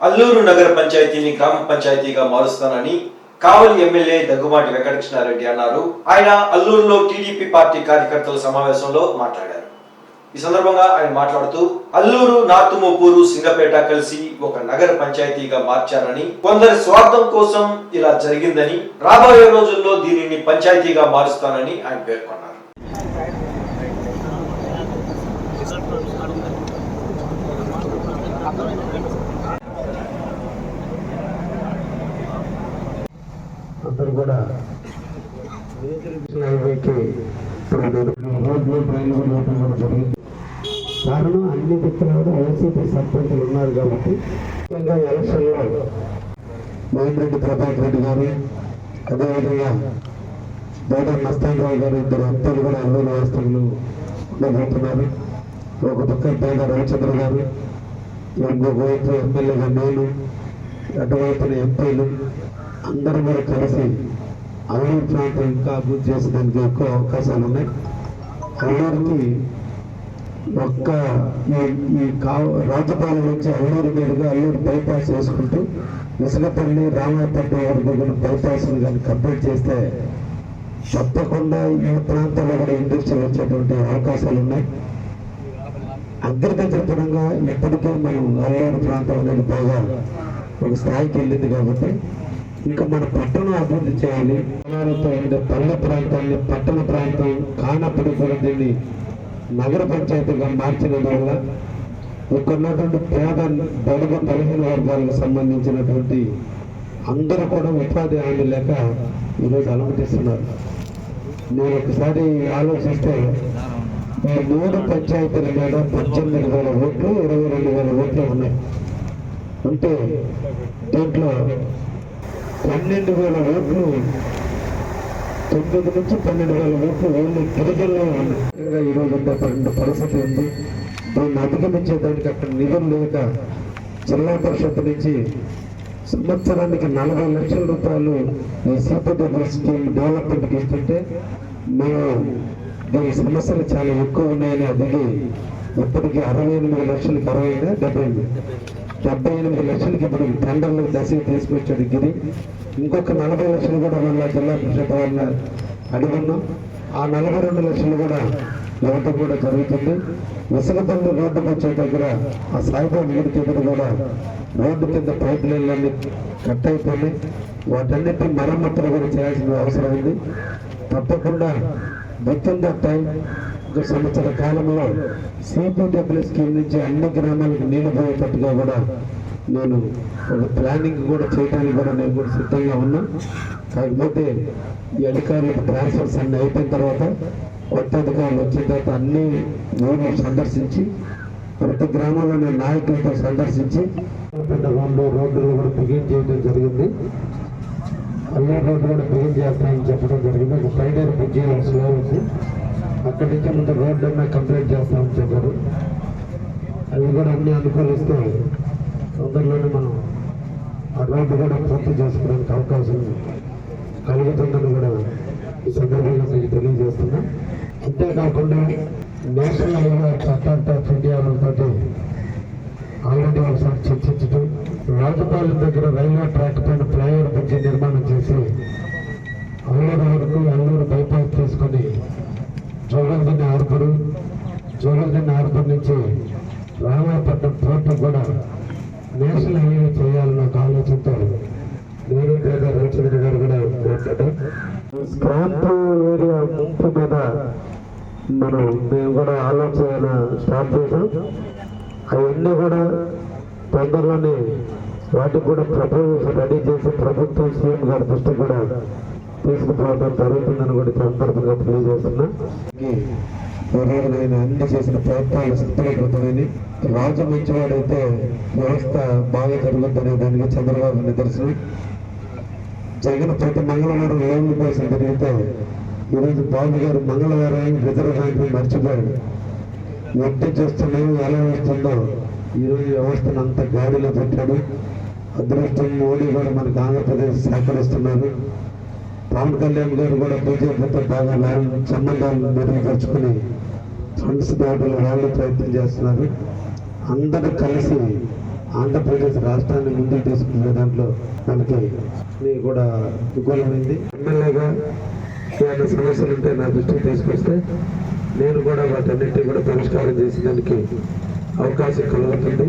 అల్లూరు నగర పంచాయతీని గ్రామ పంచాయతీగా మారుస్తానని కావలి ఎమ్మెల్యే దగ్గుమాటి వెంకటకృష్ణారెడ్డి అన్నారు. ఆయన అల్లూరులో టీడీపీ పార్టీ కార్యకర్తల సమావేశంలో మాట్లాడారు. ఈ సందర్భంగా ఆయన మాట్లాడుతూ అల్లూరు నార్తుమోపూరు సింగపేట కలిసి ఒక నగర పంచాయతీగా మార్చారని కొందరి స్వార్థం కోసం ఇలా జరిగిందని రాబోయే రోజుల్లో దీనిని పంచాయతీగా మారుస్తానని ఆయన పేర్కొన్నారు అందరూ కూడా హైవేకి ఇప్పుడు నేను రోడ్లు ట్రైన్లు కూడా వేయటం కూడా జరిగింది కారణం అన్ని దిక్కుల కూడా వైసీపీ సర్పంచులు ఉన్నారు కాబట్టి ముఖ్యంగా ఎలక్షన్లో మోహన్ ప్రభాకర్ రెడ్డి గారు అదేవిధంగా బోధ మస్తానరావు గారు ఇద్దరు ఎంపీలు కూడా అల్లూరు వ్యవస్థలు ఉండబోతున్నారు ఒక పక్క పేద రవిచంద్ర గారు ఇంకొక ఎమ్మెల్యేగా నేను అటువైపున ఎంపీలు అందరూ కూడా కలిసి అల్లూరు ప్రాంతం ఇంకా అభివృద్ధి చేసేదానికి ఎక్కువ అవకాశాలు ఉన్నాయి. అల్లూరికి ఒక్క ఈ ఈ కావ రాజపాలెం నుంచి అల్లూరు మీదుగా అల్లూరు బైపాస్ వేసుకుంటూ విసగపల్లి రామాపల్లి వారి దగ్గర బైపాస్ కానీ కంప్లీట్ చేస్తే తప్పకుండా ఈ ప్రాంతాల్లో కూడా ఇండస్ట్రీలు వచ్చేటువంటి అవకాశాలు ఉన్నాయి. అగ్రికల్చర్ పరంగా ఇప్పటికే మనం అల్లూరు ప్రాంతం అనేది బాగా ఒక స్థాయికి వెళ్ళింది కాబట్టి ఇంకా మన పట్టణం అభివృద్ధి చేయాలి. పట్టణాలతో ఉండే పల్లె ప్రాంతాన్ని పట్టణ ప్రాంతం కానప్పుడు కూడా దీన్ని నగర పంచాయతీగా మార్చిన వల్ల ఇక్కడ పేద బడుగు బలహీన వర్గాలకు సంబంధించినటువంటి అందరూ కూడా ఉపాధి హామీ లేక ఈరోజు అనుమతిస్తున్నారు నేను ఒకసారి ఆలోచిస్తే ఈ మూడు పంచాయతీల మీద పద్దెనిమిది వేల ఓట్లు ఇరవై రెండు వేల ఓట్లు ఉన్నాయి. అంటే దీంట్లో పన్నెండు వేల ఓట్లు. తొమ్మిది నుంచి పన్నెండు వేల ఓట్లు ఓన్లీ గిరిజనులు ఉన్నాయి. ఈరోజు ఉన్నటువంటి పరిస్థితి ఉంది. దాన్ని అధిగమించేదానికి అక్కడ నిధులు లేక జిల్లా పరిషత్ నుంచి సంవత్సరానికి నలభై లక్షల రూపాయలు ఈ సిపిడబ్ల్యూ స్కీమ్ డెవలప్మెంట్కి ఇస్తుంటే మేము దీని సమస్యలు చాలా ఎక్కువ ఉన్నాయని అడిగి ఇప్పటికీ అరవై ఎనిమిది లక్షలకు అరవై డెబ్బై ఎనిమిది. డెబ్బై ఎనిమిది లక్షలకి ఇప్పుడు టెండర్లు దశకి తీసుకొచ్చాడు గిరి. ఇంకొక నలభై లక్షలు కూడా మన జిల్లా పరిషత్ వాళ్ళని అడుగున్నాం. ఆ నలభై రెండు లక్షలు కూడా ఇవ్వటం కూడా జరుగుతుంది. విసలపల్లి రోడ్డు వచ్చే దగ్గర ఆ సాయిబాబు గుడి దగ్గర కూడా రోడ్డు కింద పైప్ లైన్లన్నీ కట్ అయిపోయి వాటన్నిటి మరమ్మతులు కూడా చేయాల్సిన అవసరం ఉంది. తప్పకుండా విత్ టైం సంవత్సర కాలంలో సిపిడబ్ల్యూ స్కీమ్ నుంచి అన్ని గ్రామాలకు నీళ్ళు పోయేటట్టుగా కూడా నేను ఒక ప్లానింగ్ కూడా చేయడానికి కూడా నేను కూడా సిద్ధంగా ఉన్నా. కాకపోతే ఈ అధికారులకు ట్రాన్స్ఫర్స్ అన్ని అయిపోయిన తర్వాత కొత్త అధికారులు వచ్చిన తర్వాత అన్ని ఊళ్ళు సందర్శించి ప్రతి గ్రామంలోని నాయకులతో సందర్శించి పెద్ద రోడ్లు రోడ్లు కూడా బిగిన్ చేయడం జరిగింది. అన్ని రోడ్లు కూడా బిగిన్ చేస్తామని చెప్పడం జరిగింది. ఒక పైడర్ బ్రిడ్జి స్లో ఉంది. అక్కడి నుంచి ముందు రోడ్డు అన్నా కంప్లీట్ చేస్తామని చెప్పారు అవి కూడా అన్ని అనుకూలిస్తే తొందరలోనే మనం ఆ రోడ్డు కూడా పూర్తి చేసుకోవడానికి అవకాశం కలుగుతుందని కూడా ఈ సందర్భంగా మీకు తెలియజేస్తున్నా. అంతేకాకుండా national highway authority of India వాళ్ళతో ఆల్రెడీ ఒకసారి చర్చించడం రాజపాలెం దగ్గర రైల్వే ట్రాక్ పైన ఫ్లైఓవర్ బ్రిడ్జి నిర్మాణం చేసి అల్లూరు వరకు అల్లూరు బైపాస్ తీసుకొని జోగల్దిన్న హార్బర్ జోగల్దిన్న హార్బర్ నుంచి రామాపట్నం పోర్టు కూడా నేషనల్ హైవే చేయాలన్న ఒక ఆలోచనతో నేను పేద రవిచంద్ర గారు కూడా మాట్లాడారు. స్క్రాప్ ఏరియా ముంపు మీద మనం మేము కూడా ఆలోచన స్టార్ట్ చేసాం అవన్నీ కూడా తొందరలోనే వాటికి కూడా ప్రపోజల్స్ రెడీ చేసి ప్రభుత్వం సీఎం గారి దృష్టి కూడా తీసుకుపోవడం జరుగుతుందని కూడా సందర్భంగా తెలియజేస్తున్నా. ఈరోజు నేను అన్ని చేసిన ప్రయత్నాలు సఫలీకృతమని రాజు మంచివాడైతే వ్యవస్థ బాగా జరుగుతుందనే దానికి చంద్రబాబు నిదర్శనం. జగన్ ప్రతి మంగళవారం లోన్ల కోసం జరిగితే ఈరోజు బాబు గారు మంగళవారం రిజర్వ్ బ్యాంక్ మర్చిపోయాడు వడ్డీ చూస్తున్నాము ఎలా వస్తుందో ఈరోజు వ్యవస్థను అంత గాడిలో పెట్టాడు. అదృష్టం మోడీ కూడా మనకు ఆంధ్రప్రదేశ్ సహకరిస్తున్నారు. పవన్ కళ్యాణ్ గారు కూడా బీజేపీతో బాగా ల్యాండ్ సంబంధాలు మెరుగుపరుచుకుని ఫండ్స్ దాడులు వాళ్ళు ప్రయత్నం చేస్తున్నారు. అందరూ కలిసి ఆంధ్రప్రదేశ్ రాష్ట్రాన్ని ముందుకు తీసుకునే దాంట్లో మనకి కూడా విఫలమైంది ఎమ్మెల్యేగా ఏమైనా సమస్యలు ఉంటే నా దృష్టికి తీసుకొస్తే నేను కూడా వాటన్నిటిని కూడా పరిష్కారం చేసేదానికి అవకాశం కలుగుతుంది.